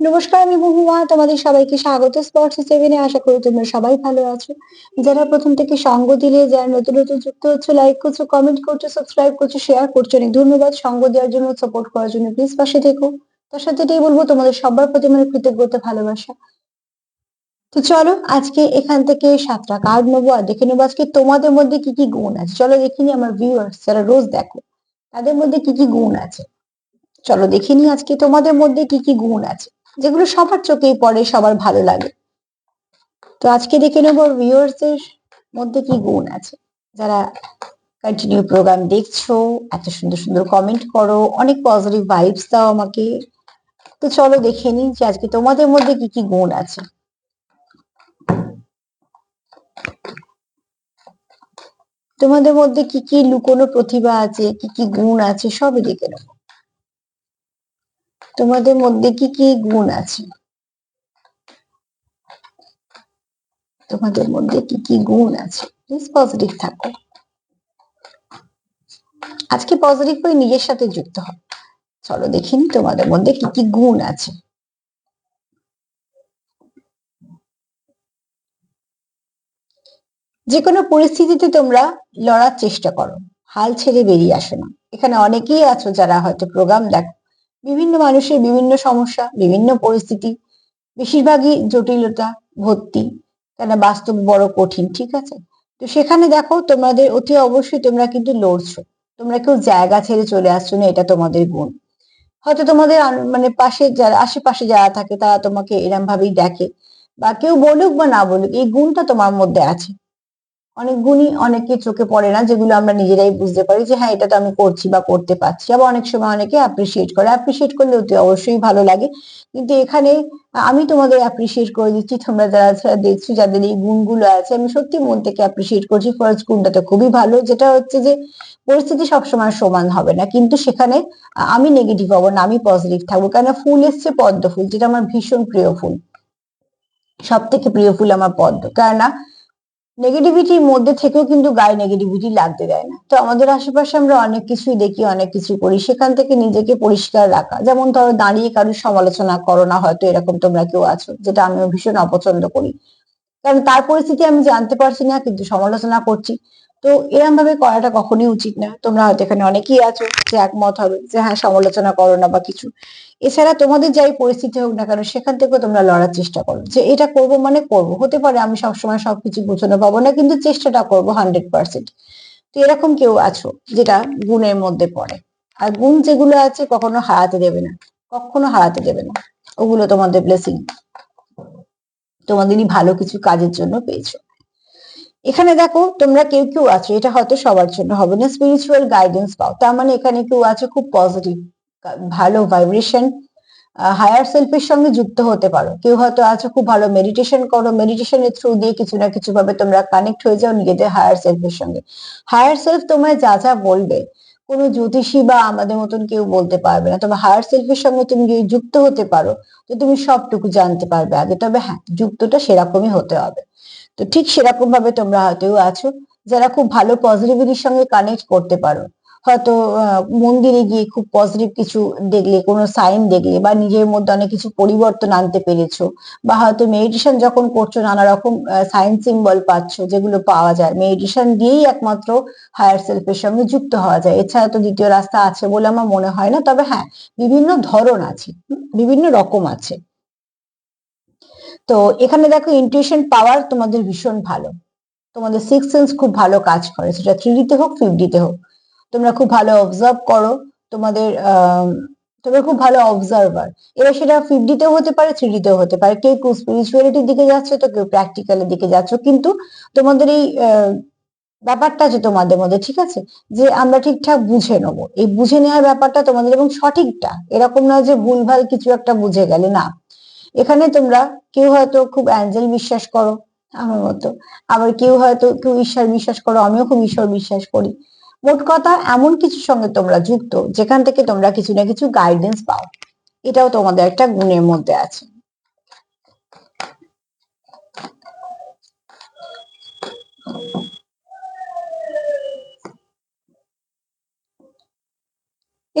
নমস্কার, আমি বহুমা তোমাদের সবাইকে স্বাগত। স্পর্টস সেভেনে আশা করি তোমরা সবাই ভালো আছো। যারা প্রথম থেকে সঙ্গ দিলে, যারা নতুন নতুন যুক্ত হচ্ছে লাইক করছ কমেন্ট করছ সাবস্ক্রাইব করছ শেয়ার করছ, অনেক ধন্যবাদ। সঙ্গ দেওয়ার জন্য সাপোর্ট করার জন্য প্লিজ পাশে থেকো। তার সাথে এটাই বলব, তোমাদের সবার প্রতি মানে কৃতজ্ঞতা, ভালোবাসা। তো চলো, আজকে এখান থেকে সাতটা কার্ড নেব, আর দেখে নেব আজকে তোমাদের মধ্যে কি কি গুণ আছে। চলো দেখে নি আমার ভিউয়ার্স যারা রোজ দেখো, তাদের মধ্যে কি কি গুণ আছে। চলো দেখে নি আজকে তোমাদের মধ্যে কি কি গুণ আছে। যেগুলো সবার চোখেই পড়ে, সবার ভালো লাগে। তো আজকে দেখে নেব ভিউয়ার্সদের মধ্যে কি গুণ আছে। যারা কন্টিনিউ প্রোগ্রাম দেখছ, এত সুন্দর সুন্দর কমেন্ট করো, অনেক পজিটিভ ভাইবস দাও আমাকে। তো চলো দেখে নিই যে আজকে তোমাদের মধ্যে কি কি গুণ আছে। তোমাদের মধ্যে কি কি লুকোনো প্রতিভা আছে, কি কি গুণ আছে, সবই দেখে নেব। তোমাদের মধ্যে কি কি গুণ আছে? তোমাদের মধ্যে কি কি গুণ আছে? প্লিজ পজিটিভ থাকো। আজকে পজিটিভ হয়ে নিজের সাথে যুক্ত হও। চলো দেখিনি তোমাদের মধ্যে কি কি গুণ আছে। যে কোনো পরিস্থিতিতে তোমরা লড়ার চেষ্টা করো। হাল ছেড়ে বেরিয়ে আসো না। এখানে অনেকেই আছো যারা হয়তো প্রোগ্রাম দেখো বিভিন্ন মানুষের বিভিন্ন সমস্যা, বিভিন্ন পরিস্থিতি, বেশিরভাগই জটিলতা, ভর্তি। কেন বাস্তব বড় কঠিন, ঠিক আছে? তো সেখানে দেখো, তোমাদের অতি অবশ্যই তোমরা কিন্তু লড়ছো। তোমরা কেউ জায়গা ছেড়ে চলে আসছো না, এটা তোমাদের গুণ। হয়তো তোমাদের মানে পাশে যারা, আশেপাশে যারা থাকে, তারা তোমাকে এরম ভাবেই দেখে। বা কেউ বলুক বা না বলুক, এই গুণটা তোমার মধ্যে আছে। অনেক গুণই অনেকে চোখে পড়ে না, যেগুলো আমরা নিজেরাই বুঝতে পারি যে হ্যাঁ এটা তো আমি করছি বা করতে পারছি। আবার অনেক সময় অনেকে অ্যাপ্রিসিয়েট করে অ্যাপ্রিসিয়েট করলে অতি অবশ্যই ভালো লাগে। কিন্তু এখানে আমি তোমাদের অ্যাপ্রিসিয়েট করে দিচ্ছি, তোমরা যারা দেখছ, যাদের এই গুণগুলো আছে, আমি সত্যি মন থেকে অ্যাপ্রিসিয়েট করছি। ফার্স্ট গুণটা তো খুবই ভালো, যেটা হচ্ছে যে পরিস্থিতি সবসময় সমান হবে না। কিন্তু সেখানে আমি নেগেটিভ হব না, আমি পজিটিভ থাকব। কেন ফুল এসছে পদ্ম ফুল, যেটা আমার ভীষণ প্রিয় ফুল। সব থেকে প্রিয় ফুল আমার পদ্ম। কেননা নেগেটিভিটির মধ্যে থেকেও কিন্তু গায়ে নেগেটিভিটি লাগতে দেয় না। তো আমাদের আশেপাশে আমরা অনেক কিছুই দেখি, অনেক কিছু করি। সেখান থেকে নিজেকে পরিষ্কার রাখা। যেমন ধরো দাঁড়িয়ে কারোর সমালোচনা করো না হয়তো এরকম তোমরা কেউ আছো, যেটা আমিও ভীষণ অপছন্দ করি। কারণ তার পরিস্থিতি আমি জানতে পারছি না, কিন্তু সমালোচনা করছি। তো এরম ভাবে করাটা কখনোই উচিত না। তোমরা হয়তো এখানে অনেকেই আছো যে একমত হবে যে হ্যাঁ সমালোচনা করো না বা কিছু। এছাড়া তোমাদের যাই পরিস্থিতি হোক না কেন, সেখান থেকেও তোমরা লড়ার চেষ্টা করো। যে এটা করব মানে করব। হতে পারে আমি সবসময় সবকিছু বোঝানো পাবো না, কিন্তু চেষ্টাটা করব হান্ড্রেড পার্সেন্ট তো এরকম কেউ আছো যেটা গুণের মধ্যে পড়ে। আর গুণ যেগুলো আছে কখনো হারাতে দেবে না। কখনো হারাতে দেবে না। ওগুলো তোমাদের ব্লেসিং তোমাদেরই ভালো কিছু কাজের জন্য পেয়েছ। এখানে দেখো, তোমরা কেউ কেউ আছো, এটা হয়তো সবার জন্য হবে না স্পিরিচুয়াল গাইডেন্স পাও। তার মানে এখানে কেউ আছে খুব পজিটিভ ভালো ভাইব্রেশন হায়ার সেলফের সঙ্গে যুক্ত হতে পারো। কেউ হয়তো আছো, খুব ভালো মেডিটেশন করো মেডিটেশনের থ্রু দিয়ে কিছু না কিছু ভাবে তোমরা কানেক্ট হয়ে যাও নিজেদের হায়ার সেলফের সঙ্গে। হায়ার সেলফ তোমায় যা যা বলবে, কোনো জ্যোতিষী বা আমাদের মতন কেউ বলতে পারবে না। তবে হায়ার সেলফের সঙ্গে তুমি যদি যুক্ত হতে পারো, তো তুমি সবটুকু জানতে পারবে আগে। তবে হ্যাঁ যুক্তটা সেরকমই হতে হবে। তো ঠিক সেরকম ভাবে তোমরা হয়তো আছো, যারা খুব ভালো পজিটিভিটির সঙ্গে কানেক্ট করতে পারো। হয়তো মন্দিরে গিয়ে খুব পজিটিভ কিছু দেখলে, কোনো সাইন দেখলে বা নিজের মধ্যে অনেক কিছু পরিবর্তন আনতে পেরেছ বা হয়তো মেডিটেশন যখন করছ, নানা রকম সাইন সিম্বল পাচ্ছ যেগুলো পাওয়া যায়। মেডিটেশন দিয়েই একমাত্র হায়ার সেলফের সঙ্গে যুক্ত হওয়া যায়। এছাড়া তো দ্বিতীয় রাস্তা আছে বলে আমার মনে হয় না, তবে হ্যাঁ বিভিন্ন ধরন আছে বিভিন্ন রকম আছে। তো এখানে দেখো ইনটিউশন পাওয়ার তোমাদের ভীষণ ভালো। তোমাদের সিক্স সেন্স খুব ভালো কাজ করে। সেটা থ্রি ডিতে হোক ফিফ ডিতে হোক। তোমরা খুব ভালো অবজার্ভ করো। তোমাদের তোমরা খুব ভালো অবজারভার এবার সেটা ফিফ ডিতেও হতে পারে থ্রি ডিতেও হতে পারে। কেউ কেউ স্পিরিচুয়ালিটির দিকে যাচ্ছে তো কেউ প্র্যাকটিক্যালের দিকে যাচ্ছ। কিন্তু তোমাদের এই ব্যাপারটা আছে তোমাদের মধ্যে, ঠিক আছে? যে আমরা ঠিকঠাক বুঝে নেব। এই বুঝে নেওয়ার ব্যাপারটা তোমাদের এবং সঠিকটা। এরকম নয় যে ভুলভাল কিছু একটা বুঝে গেলে না। এখানে তোমরা কেউ হয়তো খুব অ্যাঞ্জেল বিশ্বাস করো, আমার মতো। আবার কেউ হয়তো কেউ ঈশ্বর বিশ্বাস করো, আমিও খুব ঈশ্বর বিশ্বাস করি। মোট কথা, এমন কিছুর সঙ্গে তোমরা যুক্ত, যেখান থেকে তোমরা কিছু না কিছু গাইডেন্স পাও। এটাও তোমাদের একটা গুণের মধ্যে আছে।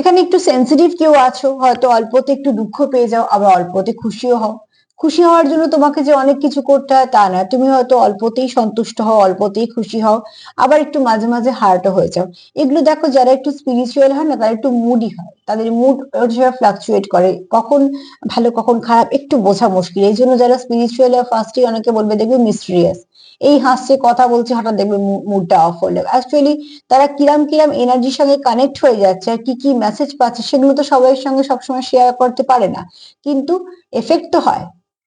এখানে একটু সেন্সিটিভ কেউ আছো, হয়তো অল্পতে একটু দুঃখ পেয়ে যাও, আবার অল্পতে খুশিও হও। খুশি হওয়ার জন্য তোমাকে যে অনেক কিছু করতে হয় তা না তুমি হয়তো অল্পতেই সন্তুষ্ট হও, অল্পতেই খুশি হও, আবার একটু মাঝে মাঝে হার্টও হয়ে যাও। এগুলো দেখো, যারা একটু স্পিরিচুয়াল হয় না, তারা একটু মুডি হয়। তাদের মুড ফ্লাকচুয়েট করে। কখন ভালো, কখন খারাপ, একটু বোঝা মুশকিল। এই জন্য যারা স্পিরিচুয়াল ফার্স্টে অনেকে বলবে, দেখবে মিস্ট্রিয়াস এই হাসছে, কথা বলছে, হঠাৎ দেখবে মুডটা অফ হলো অ্যাকচুয়ালি তারা কিরাম কিরাম এনার্জির সঙ্গে কানেক্ট হয়ে যাচ্ছে আর কি কি মেসেজ পাচ্ছে, সেগুলো তো সবাইয়ের সঙ্গে সবসময় শেয়ার করতে পারে না। কিন্তু এফেক্ট তো হয়।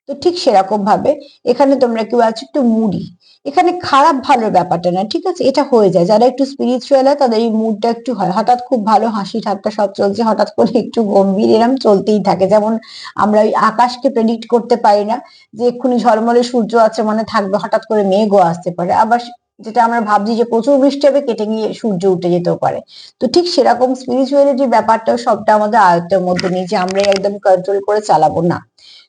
তো ঠিক সেরকম ভাবে এখানে তোমরা কেউ আছো একটু মুডি এখানে খারাপ ভালোর ব্যাপারটা না, ঠিক আছে? এটা হয়ে যায়। যারা একটু স্পিরিচুয়াল হয় তাদের এই মুডটা একটু হয়। হঠাৎ খুব ভালো হাসি ঠাট্টা সব চলছে, হঠাৎ করে একটু গম্ভীর এরম চলতেই থাকে। যেমন আমরা ওই আকাশকে প্রেডিক্ট করতে পারি না যে এক্ষুনি ঝলমলে সূর্য আছে মানে থাকবে, হঠাৎ করে মেঘও আসতে পারে। আবার যেটা আমরা ভাবছি যে প্রচুর বৃষ্টি হবে, কেটে গিয়ে সূর্য উঠে যেতেও পারে। তো ঠিক সেরকম স্পিরিচুয়ালিটি ব্যাপারটাও সবটা আমাদের আয়ত্তের মধ্যে নিয়ে যে আমরা একদম কন্ট্রোল করে চালাবো, না।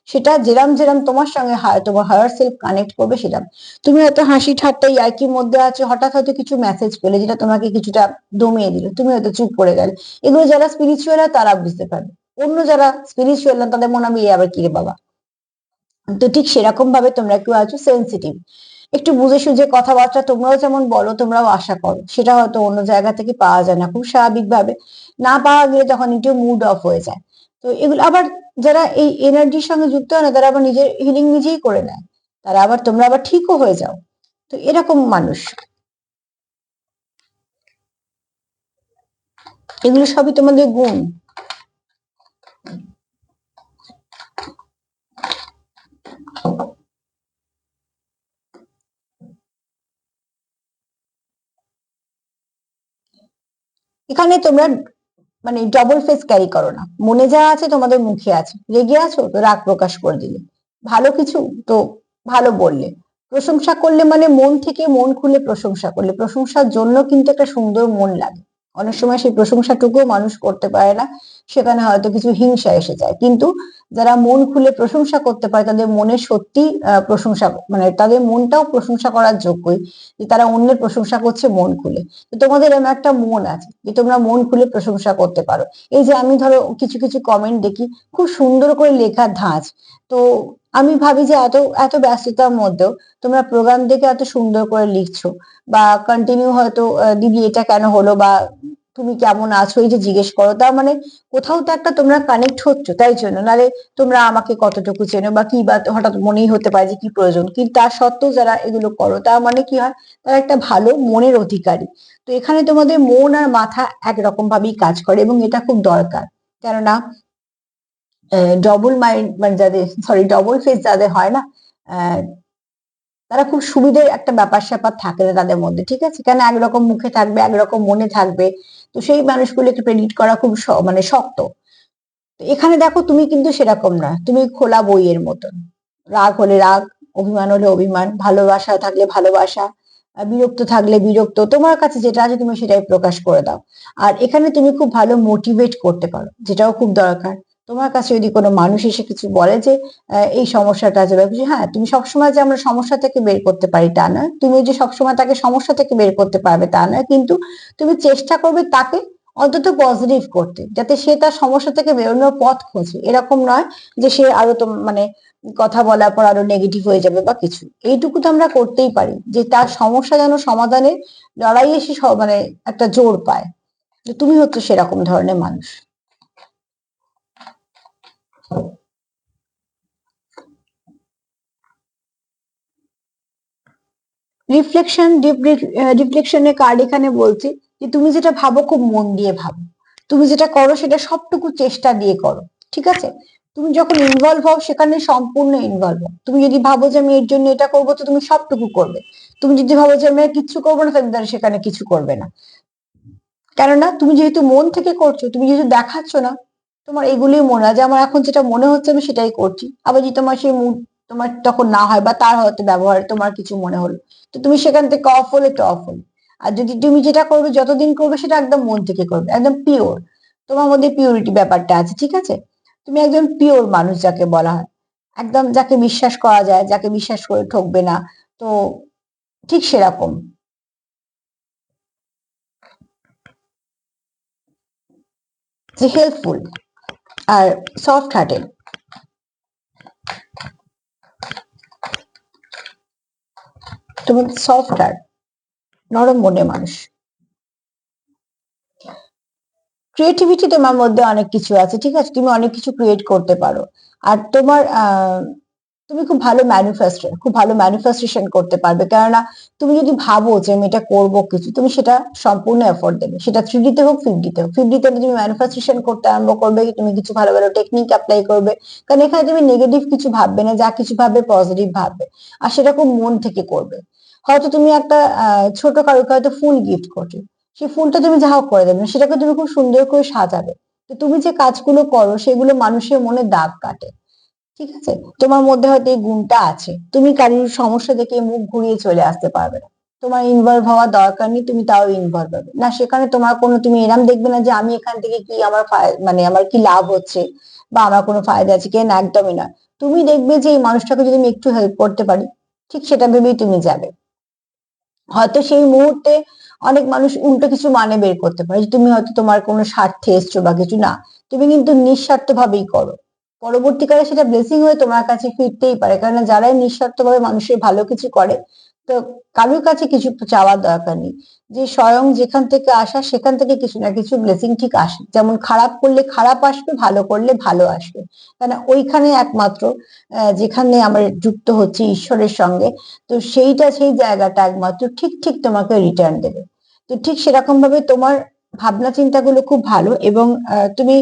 সেটা যেরাম যেরাম তোমার সঙ্গে তোমার হায়ার সেলফ কানেক্ট করবে সেরাম। তুমি হয়তো হাসি ঠাট্টা একই মধ্যে আছো, হঠাৎ হয়তো কিছু মেসেজ পেলে যেটা তোমাকে কিছুটা দমিয়ে দিল। তুমি হয়তো চুপ করে গেলে। এগুলো যারা স্পিরিচুয়াল তারা বুঝতে পারবে। অন্য যারা স্পিরিচুয়াল না তাদের মনে হবে আবার কি রে বাবা? তো ঠিক সেরকম ভাবে তোমরা কেউ আছো সেন্সিটিভ একটু বুঝে সুঝে কথাবার্তা তোমরাও যেমন বলো, তোমরাও আশা করো। সেটা হয়তো অন্য জায়গা থেকে পাওয়া যায় না, খুব স্বাভাবিক ভাবে না পাওয়া গেলে তখন একটু মুড অফ হয়ে যায়। তো এগুলো আবার যারা এই এনার্জির সঙ্গে যুক্ত হয় না, তারা আবার নিজের হিলিং নিজেই করে নেয়। তারা আবার, তোমরা আবার ঠিকও হয়ে যাও। তো এরকম মানুষ। এগুলো সবই তোমাদের গুণ। এখানে তোমরা মানে ডবল ফেস ক্যারি করো না। মনে যা আছে তোমাদের মুখে আছে। রেগে আছো তো রাগ প্রকাশ করে দিলে। ভালো কিছু তো ভালো বললে। প্রশংসা করলে মানে মন থেকে মন খুলে প্রশংসা করলে। প্রশংসার জন্য কিন্তু একটা সুন্দর মন লাগে। অনেক সময় সেই প্রশংসাটুকুও মানুষ করতে পারে না, সেখানে হয়তো কিছু হিংসা এসে যায়। কিন্তু যারা মন খুলে প্রশংসা করতে পারে, তাদের মনে সত্যি প্রশংসা মানে তাদের মনটাও প্রশংসা করার যোগ্যই, যে তারা অন্যের প্রশংসা করছে মন খুলে। তো তোমাদের এমন একটা মন আছে, যে তোমরা মন খুলে প্রশংসা করতে পারো। এই যে আমি ধরো কিছু কিছু কমেন্ট দেখি, খুব সুন্দর করে লেখার ধাঁচ। তো আমি ভাবি যে এত এত ব্যস্ততার মধ্যেও তোমরা প্রোগ্রাম দেখে এত সুন্দর করে লিখছো বা কন্টিনিউ হয়তো দিদি এটা কেন হলো বা তুমি কেমন আছো এই যে জিজ্ঞেস করো। তার মানে কোথাও তো একটা তোমরা কানেক্ট হচ্ছ, তাই জন্য। নালে তোমরা আমাকে কতটুকু চেনো বা কি বা হঠাৎ মনেই হতে পারে যে কি প্রয়োজন। কিন্তু তার সত্ত্বেও যারা এগুলো করো, তার মানে কি হয়? তারা একটা ভালো মনের অধিকারী। তো এখানে তোমাদের মন আর মাথা একরকম ভাবেই কাজ করে এবং এটা খুব দরকার। কেননা ডবল মাইন্ড মানে যাদের সরি ডবল ফেস যাদের হয় না তারা খুব সুবিধের একটা ব্যাপার স্যাপার থাকে না তাদের মধ্যে, ঠিক আছে? কেন একরকম মুখে থাকবে, একরকম মনে থাকবে? তো সেই মানুষগুলোকে প্রেডিক্ট করা খুব মানে শক্ত। এখানে দেখো তুমি কিন্তু সেরকম না, তুমি খোলা বইয়ের মতন। রাগ হলে রাগ, অভিমান হলে অভিমান, ভালোবাসা থাকলে ভালোবাসা বিরক্ত থাকলে বিরক্ত, তোমার কাছে যেটা আছে তুমি সেটাই প্রকাশ করে দাও। আর এখানে তুমি খুব ভালো মোটিভেট করতে পারো, যেটাও খুব দরকার। তোমার কাছে যদি কোনো মানুষ এসে কিছু বলে যে এই সমস্যাটা আছে, বা হ্যাঁ তুমি সবসময় যে আমরা সমস্যা থেকে বের করতে পারি তা নয়। তুমি যে সবসময় তাকে সমস্যা থেকে বের করতে পারবে তা নয়, কিন্তু তুমি চেষ্টা করবে তাকে অন্তত পজিটিভ করতে, যাতে সে তার সমস্যা থেকে বেরোনোর পথ খোঁজে। এরকম নয় যে সে আরও তো মানে কথা বলার পর আরও নেগেটিভ হয়ে যাবে বা কিছু। এইটুকু তো আমরা করতেই পারি, যে তার সমস্যা যেন সমাধানে লড়াই এসে মানে একটা জোর পায়। তুমি হচ্ছে সেরকম ধরনের মানুষ। রিফ্লেকশন রিফ্লেকশনের কার্ড এখানে বলছে যে তুমি যেটা ভাবো খুব মন দিয়ে ভাবো। তুমি যেটা করো সেটা সবটুকু চেষ্টা দিয়ে করো, ঠিক আছে? তুমি যখন ইনভলভ হও সেখানে সম্পূর্ণ ইনভলভ হও। তুমি যদি ভাবো যে আমি এর জন্য এটা করব তো তুমি সবটুকু করবে। তুমি যদি ভাবো যে আমি কিছু করব না, তাহলে সেখানে কিছু করবে না। কেননা তুমি যেহেতু মন থেকে করছ, তুমি যেহেতু দেখাচ্ছ না, তোমার এগুলোই মনে হয় যে আমার এখন যেটা মনে হচ্ছে আমি সেটাই করছি। আবার যদি তোমার সেই তোমার তখন না হয় বা তার হয়তো ব্যবহার তোমার কিছু মনে হলো। তো তুমি সেখান থেকে অফ হলে তো অফ হলে। আর যদি তুমি যেটা করবে, যতদিন করবে সেটা একদম মন থেকে করবে, একদম পিওর তোমার মধ্যে পিওরিটি ব্যাপারটা আছে, ঠিক আছে? তুমি একজন পিওর মানুষ যাকে বলা হয়। একদম যাকে বিশ্বাস করা যায়, যাকে বিশ্বাস করে ঠকবে না, তো ঠিক সেরকম। যে হেল্পফুল আর সফট হার্টেড তুমি সফট হার্ট নরম মনে মানুষ। ক্রিয়েটিভিটি তোমার মধ্যে অনেক কিছু আছে, ঠিক আছে? তুমি অনেক কিছু ক্রিয়েট করতে পারো। আর তোমার তুমি খুব ভালো ম্যানিফেস্টো খুব ভালো ম্যানিফেস্টেশন করতে পারবে। কেননা তুমি যদি ভাবো যে আমি এটা করব কিছু, তুমি সেটা সম্পূর্ণ এফোর্ট দেবে। সেটা থ্রি ডিতে হোক ফিফ ডিতে হোক। ফিফ ডিতে তুমি ম্যানিফেস্টেশন করতে আরম্ভ করবে তুমি কিছু ভালো ভালো টেকনিক অ্যাপ্লাই করবে। কারণ এখানে তুমি নেগেটিভ কিছু ভাববে না, যা কিছু ভাববে পজিটিভ ভাববে। আর সেটা খুব মন থেকে করবে। হয়তো তুমি একটা ছোট কারোকে হয়তো ফুল গিফট করছ সেই ফুলটা তুমি যা হোক করে দেবে সেটাকে তুমি খুব সুন্দর করে সাজাবে। তো তুমি যে কাজগুলো করো, সেগুলো মানুষের মনে দাগ কাটে। ঠিক আছে? তোমার মধ্যে হয়তো এই গুণটা আছে। তুমি কারোর সমস্যা দেখে মুখ ঘুরিয়ে চলে আসতে পারবে না। তোমার ইনভলভ হওয়ার দরকার নেই, তুমি তাও ইনভলভ হবে। না, সেখানে তোমার কোনো, তুমি এরম দেখবে না যে আমি এখান থেকে কি আমার মানে আমার কি লাভ হচ্ছে বা আমার কোনো ফায়দা আছে কি না, একদমই না। তুমি দেখবে যে এই মানুষটাকে যদি আমি একটু হেল্প করতে পারি, ঠিক সেটা ভেবেই তুমি যাবে। হয়তো সেই মুহূর্তে অনেক মানুষ উল্টো কিছু মানে বের করতে পারে যে তুমি হয়তো তোমার কোনো স্বার্থে এসছো বা কিছু না, তুমি কিন্তু নিঃস্বার্থ ভাবেই করো। পরবর্তীকালে সেটা ব্লেসিং হয়ে তোমার কাছে ফিরতেই পারে, কেননা যারাই নিঃস্বার্থ ভাবে মানুষের ভালো কিছু করে তো কারোর কাছে কিছু চাওয়ার দরকার নেই। যে স্বয়ং যেখান থেকে আসা, সেখান থেকে কিছু না কিছু ব্লেসিং ঠিক আসে। যেমন খারাপ করলে খারাপ আসবে, ভালো করলে ভালো আসবে। কারণ ওইখানে একমাত্র যেখানে আমরা যুক্ত হচ্ছে ঈশ্বরের সঙ্গে, তো সেইটা সেই জায়গাটা একমাত্র ঠিক ঠিক তোমাকে রিটার্ন দেবে। তো ঠিক সেরকম ভাবে তোমার ভাবনা চিন্তাগুলো খুব ভালো এবং তুমি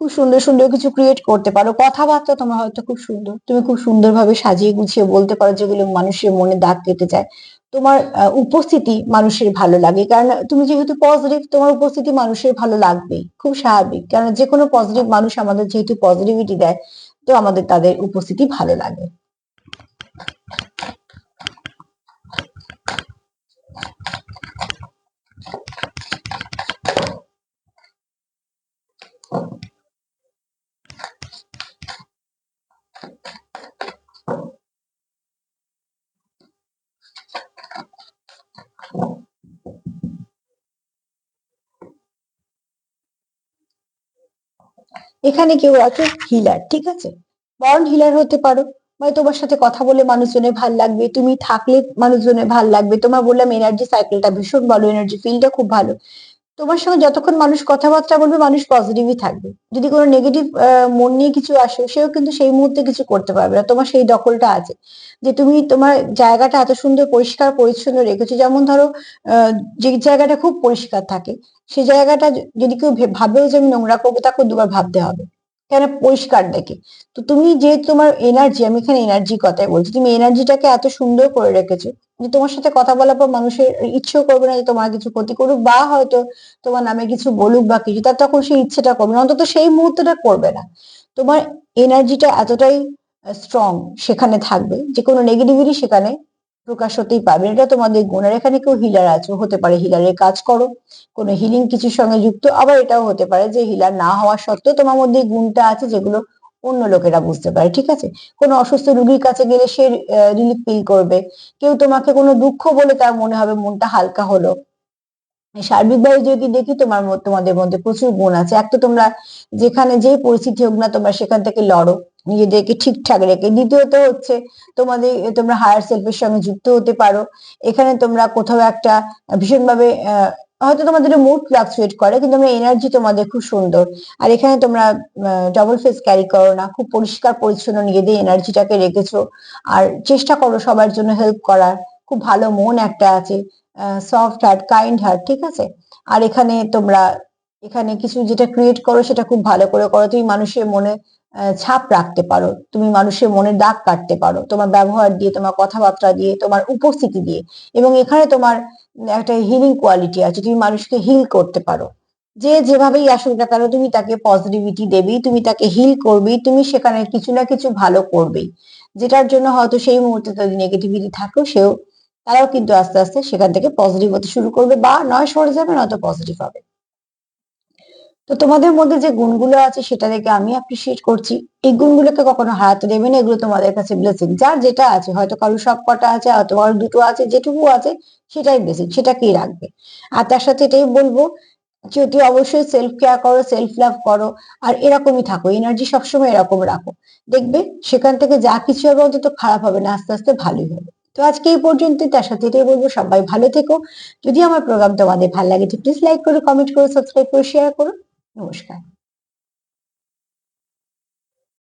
খুব সুন্দর সুন্দর কিছু ক্রিয়েট করতে পারো। কথাবার্তা তোমার হয়তো খুব সুন্দর। তুমি খুব সুন্দর ভাবে সাজিয়ে গুছিয়ে বলতে পারো যেগুলো মানুষের মনে দাগ কেটে যায়। তোমার উপস্থিতি মানুষের ভালো লাগে। কারণ তুমি যেহেতু পজিটিভ তোমার উপস্থিতি মানুষের ভালো লাগবেই। খুব স্বাভাবিক। কারণ যে কোনো পজিটিভ মানুষ আমাদের যেহেতু পজিটিভিটি দেয়, তো আমাদের তাদের উপস্থিতি ভালো লাগে। এখানে কেউ আছে? হিলার ঠিক আছে? বরং হিলার হতে পারো। মানে তোমার সাথে কথা বলে মানুষজনের ভালো লাগবে। তুমি থাকলে মানুষজনের ভালো লাগবে। তোমার বললাম এনার্জি সাইকেলটা ভীষণ ভালো। এনার্জি ফিল্ডটা খুব ভালো। তোমার সঙ্গে যতক্ষণ মানুষ কথাবার্তা বলবে, মানুষ পজিটিভই থাকবে। যদি কোনো নেগেটিভ মন নিয়ে কিছু আসে, সেও কিন্তু সেই মুহূর্তে কিছু করতে পারবে না। তোমার সেই দখলটা আছে। যে তুমি তোমার জায়গাটা এত সুন্দর, পরিষ্কার, পরিচ্ছন্ন রেখেছো। যেমন ধরো যে জায়গাটা খুব পরিষ্কার থাকে সেই জায়গাটা যদি কেউ ভাবেও যে আমি নোংরা করব, তাকেও দুবার ভাবতে হবে। কেন পরিষ্কার দেখে? তো তুমি যে তোমার এনার্জি আমি এখানে এনার্জি কথাই বলছি, তুমি এনার্জিটাকে এত সুন্দর করে রেখেছো যে তোমার সাথে কথা বলার পর মানুষের ইচ্ছেও করবে না যে তোমার কিছু ক্ষতি করুক, বা হয়তো তোমার নামে কিছু বলুক বা কিছু, তার তখন সেই ইচ্ছেটা করবে না, অন্তত সেই মুহূর্তটা করবে না। তোমার এনার্জিটা এতটাই স্ট্রং সেখানে থাকবে যে কোনো নেগেটিভিটি সেখানে প্রকাশ হতেই পারবে। এটা তোমাদের গুণের। এখানে কেউ হিলার আছে, হতে পারে হিলারের কাজ করো। কোনো হিলিং কিছুর সঙ্গে যুক্ত, আবার এটাও হতে পারে যে হিলার না হওয়া সত্ত্বেও তোমার মধ্যে গুণটা আছে যেগুলো অন্য লোকেরা বুঝতে পারে, ঠিক আছে? কোনো অসুস্থ রোগীর কাছে গেলে সে রিলিফ ফিল করবে। কেউ তোমাকে কোনো দুঃখ বলে তার মনে হবে মনটা হালকা হলো। সার্বিকভাবে যদি দেখি তোমার তোমাদের মধ্যে প্রচুর গুণ আছে। এক তো তোমরা যেখানে যে পরিস্থিতি হোক না তোমরা সেখান থেকে লড়ো। নিজেদেরকে ঠিকঠাক রেখে। দ্বিতীয়ত হচ্ছে তোমাদের, তোমরা হায়ার সেলফের সঙ্গে যুক্ত হতে পারো। এখানে তোমরা কোথাও একটা ভীষণভাবে হয়তো তোমাদের মুড ফ্লাকচুয়েট করে, কিন্তু তোমরা এনার্জি তোমাদের খুব সুন্দর। আর এখানে তোমরা ডবল ফেস ক্যারি করো না, খুব পরিষ্কার, পরিচ্ছন্ন নিজেদের এনার্জিটাকে রেখেছো। আর চেষ্টা করো সবার জন্য হেল্প করার। খুব ভালো মন একটা আছে সফট হার্ট কাইন্ড হার্ট ঠিক আছে? আর এখানে তোমরা, এখানে কিছু যেটা ক্রিয়েট করো সেটা খুব ভালো করে করো। তুমি মানুষের মনে ছাপ রাখতে পারো। তুমি মানুষের মনে দাগ কাটতে পারো। তোমার ব্যবহার দিয়ে, তোমার কথাবার্তা দিয়ে, তোমার উপস্থিতি দিয়ে। এবং এখানে তোমার একটা হিলিং কোয়ালিটি আছে। তুমি মানুষকে হিল করতে পারো। যে যেভাবেই আসুক না কেন, তুমি তাকে পজিটিভিটি দেবেই, তুমি তাকে হিল করবেই, তুমি সেখানে কিছু না কিছু ভালো করবেই। যেটার জন্য হয়তো সেই মুহূর্তে যদি নেগেটিভিটি থাকেও, সেও, তারাও কিন্তু আস্তে আস্তে সেখান থেকে পজিটিভ হতে শুরু করবে। বা নয় সরে যাবে, নয়তো পজিটিভ হবে। তো তোমাদের মধ্যে যে গুণগুলো আছে সেটা দেখে আমি অ্যাপ্রিসিয়েট করছি। এই গুণগুলোকে কখনো হারাতে দেবে না, এগুলো তোমাদের কাছে ব্লেসিং যার যেটা আছে, হয়তো কারও সব কটা আছে, হয়তো কারও দুটো আছে, যেটুকু আছে সেটাই ব্লেসিং সেটাকেই রাখবে? আর তার সাথে এটাই বলব যদি অবশ্যই সেলফ কেয়ার করো সেলফ লাভ করো, আর এরকমই থাকো এনার্জি সবসময় এরকম রাখো। দেখবে সেখান থেকে যা কিছু হবে অন্তত খারাপ হবে না, আস্তে আস্তে ভালোই হবে। তো আজকে এই পর্যন্ত তার সাথে এটাই বলব, সবাই ভালো থেকো। যদি আমার প্রোগ্রাম তোমাদের ভালো লাগে, তো প্লিজ লাইক করো কমেন্ট করো সাবস্ক্রাইব করো শেয়ার করো। নমস্কার।